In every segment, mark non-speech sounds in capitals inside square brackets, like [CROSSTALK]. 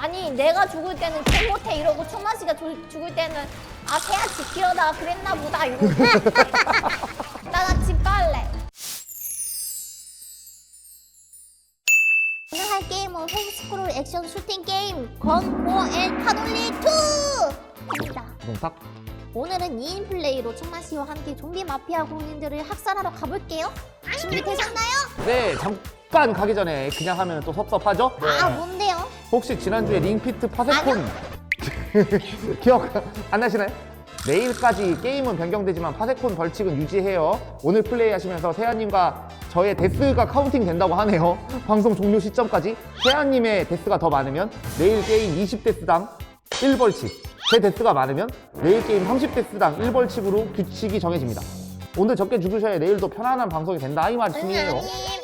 아니 내가 죽을 때는 개 못해 이러고 초마씨가 조- 죽을 때는 아 새야 지키려다 그랬나 보다 이러고 [LAUGHS] 나나 집 갈래 오늘 할 게임은 홈스크롤 액션 슈팅 게임 건고 앤 카놀리 2입니다 동탁? 오늘은 2인 플레이로 청마씨와 함께 좀비 마피아 공인들을 학살하러 가볼게요 준비되셨나요? 네, 잠깐 가기 전에 그냥 하면 또 섭섭하죠? 아 뭔데요? 혹시 지난주에 링피트 파세콘 [LAUGHS] 기억 안 나시나요? 내일까지 게임은 변경되지만 파세콘 벌칙은 유지해요. 오늘 플레이하시면서 세아님과 저의 데스가 카운팅 된다고 하네요. [LAUGHS] 방송 종료 시점까지 세아님의 데스가 더 많으면 내일 게임 20데스당 1벌칙 제 데스가 많으면 내일 게임 30데스당 1벌칙으로 규칙이 정해집니다. 오늘 적게 죽으셔야 내일도 편안한 방송이 된다 이응 말씀이에요.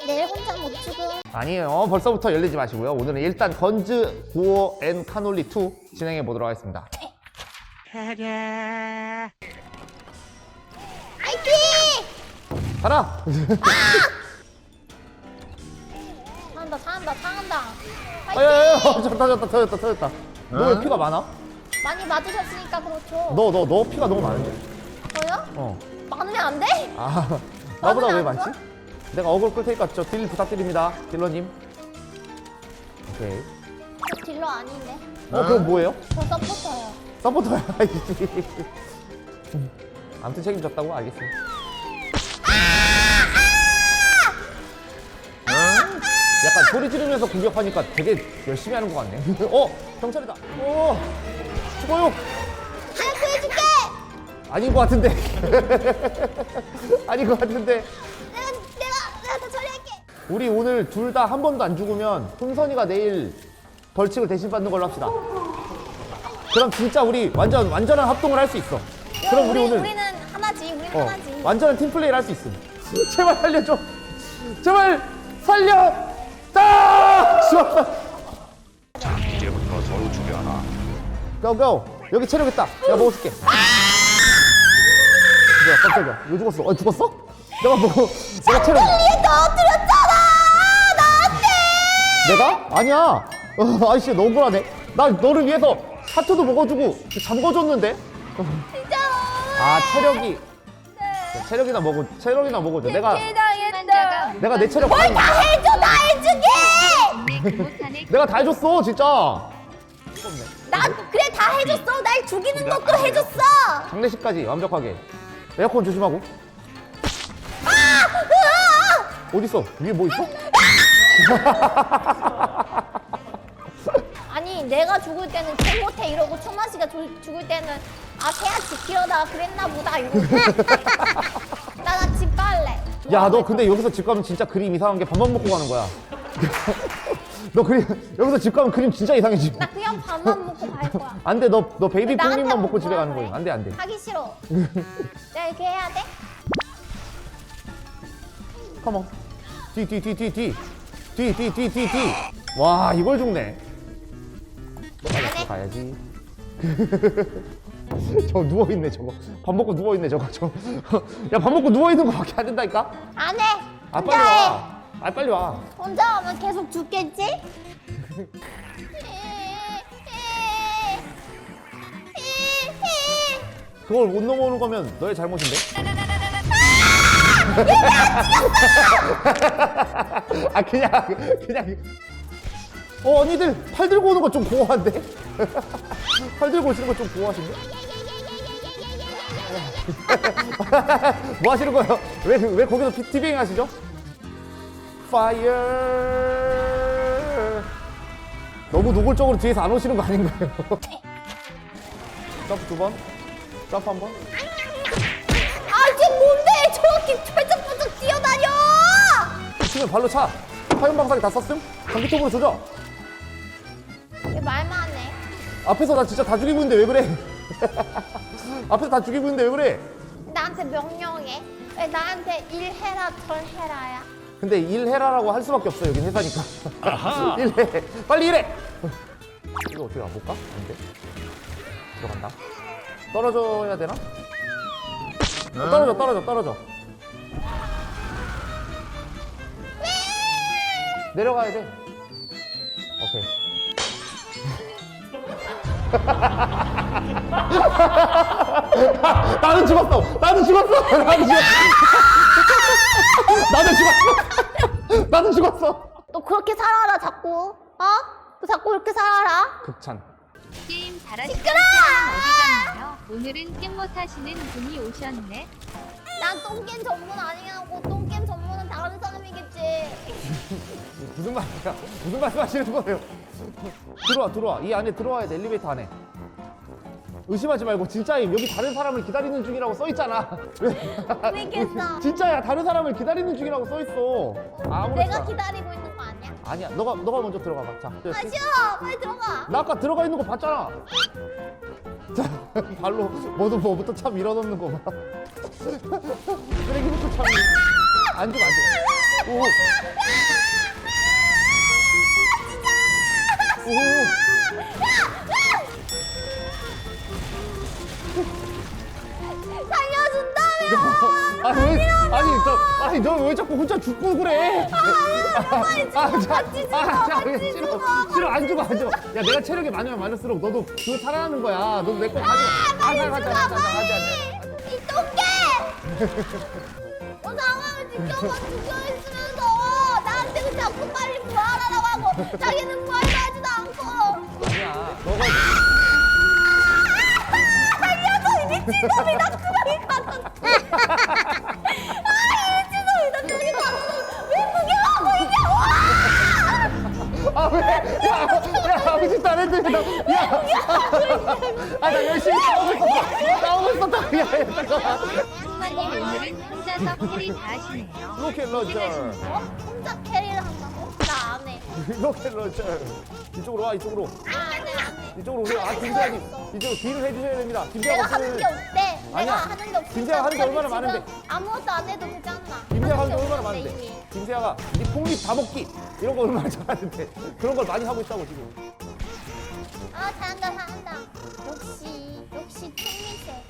내일 혼자 못 죽음 아니에요. 벌써부터 열리지 마시고요. 오늘은 일단 건즈 구호 앤 카놀리 2 진행해 보도록 하겠습니다. 파이팅! 가라! 상한다 상한다 상한다 아야야야! 졌다 졌다 터졌다 터졌다. 너 왜 피가 많아? 많이 맞으셨으니까 그렇죠 너 너 너 피가 너무 많은데? 저요? 어. 많으면 안 돼? 아 나보다 왜안 많지? 내가 어글 끌 테니까 저 딜 부탁드립니다. 딜러님. 오케이. 저 딜러 아닌데 어 그럼 뭐예요? 저 서포터요 서포터야. [LAUGHS] 이씨. 아무튼 책임졌다고 알겠어. 약간 소리 지르면서 공격하니까 되게 열심히 하는 것 같네. [LAUGHS] 어 경찰이다. 오 죽어요. 하나 구해줄게 아닌 것 같은데. [LAUGHS] 아닌 것 같은데. 우리 오늘 둘 다 한 번도 안 죽으면 훈선이가 내일 벌칙을 대신 받는 걸로 합시다. 그럼 진짜 우리 완전 완전한 합동을 할 수 있어. 그럼 우리, 오늘 우리는 하나지 우리는 어, 하나지 완전한 팀 플레이를 할 수 있음. 제발 살려줘. 제발 살려. 아! 좋아. 이제부터 서로 죽여라. 고고. 여기 체력 있다. 내가 먹어줄게. 뭐야 깜짝이야. 왜 죽었어? 어 죽었어? 내가 뭐 내가 체력. 위에 떨어뜨렸잖아 나한테 내가? 아니야. 어, 아이씨 너무 억울하네. 나 너를 위해서 하트도 먹어주고 잠궈줬는데. 진짜 아 체력이 체력이나 먹어 체력이나 먹어줘. 내가 당했다 내가 내 체력 뭘 반- 다 해줘 다 해주게 [LAUGHS] 내가 다 해줬어 진짜. 나 그래 다 해줬어 날 죽이는 것도 해줬어 장례식까지 완벽하게. 에어컨 조심하고. 아! 으아! 어디 있어? 위에 뭐 있어? [LAUGHS] 아니 내가 죽을 때는 개 못해 이러고 초마씨가 조- 죽을 때는 아 새야 지키려다 그랬나 보다 이러고 [LAUGHS] 나나 집 갈래 야 너 근데 여기서 집 가면 진짜 그림 이상한 게 밥만 먹고 가는 거야. [LAUGHS] 너 그림 여기서 집 가면 그림 진짜 이상해지. 나 그냥 밥만 먹고 갈 거야 안돼 너 너 베이비 나한테 뽕님만 먹고 집에 뭐라 가는? 거야. 안돼 안돼. 하기 싫어 내가 이렇게 해야 돼? 컴온. 뒤뒤뒤뒤뒤. 뒤 뒤 뒤 뒤 뒤. 와 이걸 죽네. 안해 가야지. [LAUGHS] 저 누워 있네 저거. 밥 먹고 누워 있네 저거. 저. [LAUGHS] 야 밥 먹고 누워 있는 거밖에 안 된다니까. 안 해 아 혼자 빨리 해 와. 아 빨리 와. 혼자 하면 계속 죽겠지? 그걸 못 넘어오는 거면 너의 잘못인데. 아 그냥 그냥. 어 언니들 팔 들고 오는 거 좀 고어한데. [LAUGHS] 팔 들고 오시는 거 좀 고어하신데. [LAUGHS] 뭐 하시는 거예요? 왜, 왜 거기서 피- 티빙 하시죠? 파이어 너무 노골적으로 뒤에서 안 오시는 거 아닌가요? [LAUGHS] 점프 두 번, 점프 한 번. 저렇게 펄쩍펄쩍 뛰어다녀! 치면 발로 차. 화염 방사기 다 썼음? 전기톱으로 조져. 얘 말만 해. 앞에서 나 진짜 다 죽이고 있는데 왜 그래? [LAUGHS] 앞에서 다 죽이고 있는데 왜 그래? 나한테 명령해. 왜 나한테 일해라, 절해라야? 근데 일해라라고 할 수밖에 없어 여긴 회사니까. [LAUGHS] 일해. 빨리 일해. 이거 어떻게 가볼까? 안 돼. 들어간다. 떨어져야 되나? 어, 떨어져, 떨어져, 떨어져. 내려가야 돼. 오케이. [LAUGHS] 나는 죽었어. 나는 죽었어. [LAUGHS] 나는 죽었어. [LAUGHS] 나는 죽었어. 나는 죽었어. 너 그렇게 살아라 자꾸 어? 너 자꾸 그렇게 살아라 극찬. 게임 잘하시는 어디 갔나요? 오늘은 게임 못하시는 분이 오셨네. 난 똥겜 전문 아니냐고 똥겜 사람이겠지 무슨 말이야? 무슨 말씀 하시는 거예요? 들어와 들어와 이 안에 들어와야 돼 엘리베이터 안에. 의심하지 말고 진짜임 여기 다른 사람을 기다리는 중이라고 써 있잖아. 모르겠어 [LAUGHS] 진짜야 다른 사람을 기다리는 중이라고 써 있어. 아무렇지도 내가 않아. 기다리고 있는 거 아니야? 아니야 너가 너가 먼저 들어가 봐. 자. 아 싫어 빨리 들어가 나 아까 들어가 있는 거 봤잖아. 자, [LAUGHS] 발로 뭐도 뭐부터 참 밀어넣는 거 봐. [LAUGHS] 쓰레기부터 참. 안 죽어. 오. 오. 살려준다며 아니 왜? 아니 저 아니 너 왜 자꾸 혼자 죽고 그래? 아, 자, 같이 죽어, 아, 자, 같이 싫어, 죽어. 싫어 안 죽어 안 죽어. 야 내가 체력이 많으면 많을수록 너도 그거 살아나는 거야. 너도 내거 가져. 아, 빨리 아, 죽어 빨리 이 똥개 너 상황을 지켜봐 그 자꾸 빨리 부활하라고 하고 자기는 부활도 하지도 않고 아니야. 너가 살려줘 이 미친놈이 나 그만이 봤어 아이 미친놈이 나 그만이 봤어 왜 그게 하고 있냐고 아 왜? 야, 야 아무 짓도 안 했는데 나, 야, 아나 열심히 싸우고 있었어, 싸우고 있었다. 야, 야 잠깐만. 혼자서 캐리 다 하시네요. 로켓 런처, 어? 혼자 캐리를 한다고? 나 안 해. 로켓 런처. 이쪽으로 와, 이쪽으로, 안 해, 안 해. 이쪽으로 오세요. 아 김세아님, 이쪽으로 딜을 해주셔야 됩니다. 내가 하는 게 없대. 아니야. 내가 하는 게 없으니까 김세아가 하는 게 얼마나 많은데. 아무것도 안 해도 되잖아. 김세아가 하는 게게 얼마나 많은데. 김세아가 이 폭립 다 먹기 이런 거 얼마나 잘하는데 그런 걸 많이 하고 있다고 지금. 아 잘한다 잘한다. 역시 역시 총미세.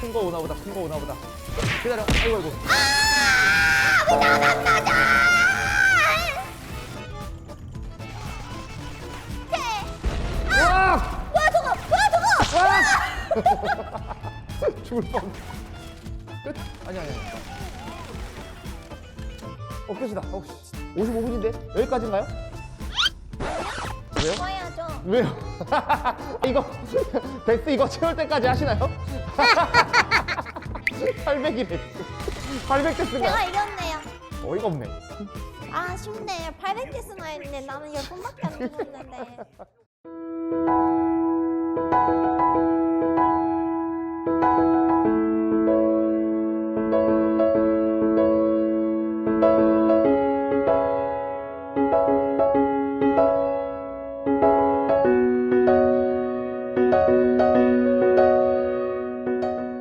큰 거 오나 보다, 큰 거 오나 보다. 기다려. 아이고 아이고. 와! 뭐야 저거 뭐야 저거. 와! [LAUGHS] 죽을 뻔. 끝? 아니 아니 아니. 어 끝이다. 어, 55분인데 여기까지인가요? 왜요? 뭐야죠? [LAUGHS] 왜요? 이거 데스 이거 채울 때까지 하시나요? 800이래. 800 데스인가? 제가 이겼네요. 어이가 없네. 아 쉽네. 800개스나 했네. 나는 10분밖에 안 [LAUGHS] 죽었는데.